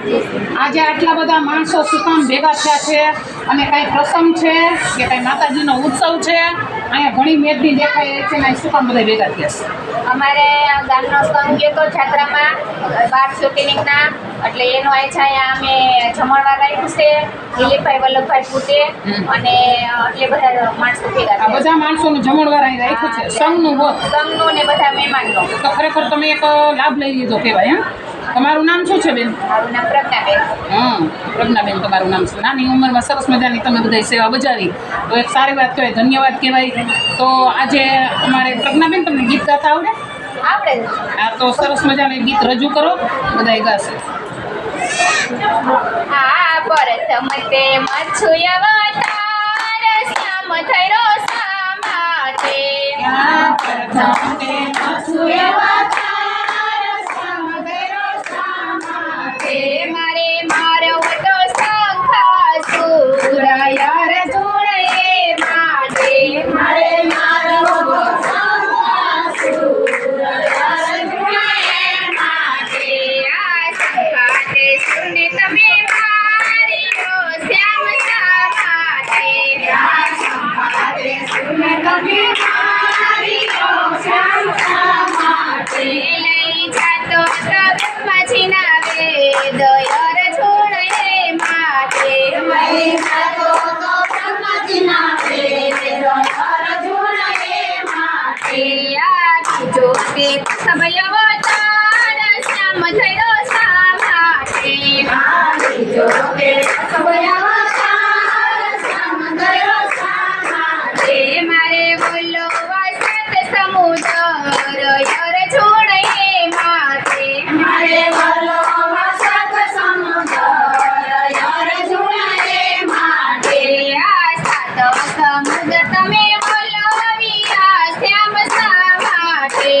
આજે આટલા બધા માણસો સુકામ ભેગા થયા છે અને કાંઈ પ્રસંગ છે કે કાંઈ માતાજીનો ઉત્સવ છે અહીંયા ઘણી મેદની દેખાય છે અને સુકામ બધા ભેગા થયા છે. અમારે ગામનો સંઘ ગયો હતો છાત્રામાં બાર જ્યોતિર્લિંગના એટલે એનો અહીંયા અમે જમણવા રાખ્યું છે દિલીપભાઈ વલ્લભભાઈ પૂતે અને એટલે બધા માણસો ભેગા બધા માણસોનું જમણવાર અહીં રાખ્યું છે સંઘનું હોત. સંઘનું ને બધા મહેમાનનો. તો ખરેખર તમે એક લાભ લઈ લીધો કહેવાય એમ? તમારું નામ શું છે બેન? મારું નામ પ્રજ્ઞાબેન. હમ પ્રજ્ઞાબેન તમારું નામ છે નાની ઉંમરમાં સરસ મજાની તમે બધા સેવા બજાવી. તો એક સારી વાત કહેવાય ધન્યવાદ કહેવાય. તો આજે અમારે પ્રજ્ઞાબેન તમને ગીત ગાતા આવડે? આવડે આ તો સરસ મજાનું ગીત રજૂ કરો બધાય ગાશે. આ પ્રથમ તે મચ્છુયવતાર શ્યામ થૈરો સામાતે તે વેદ યર માટે લઈ જાતો તો બ્રહ્માજીના વેદ યર છોડે માટે શ્યામ થયો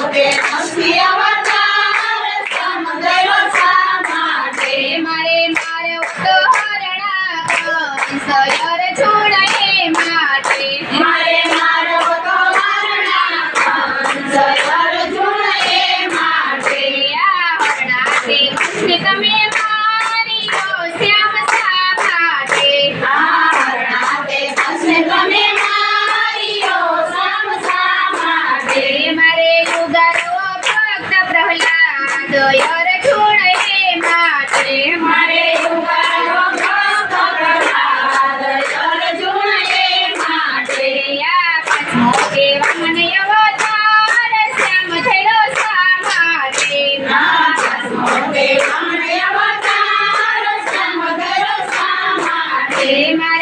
Obrigado. Amen.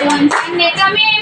One time, make a me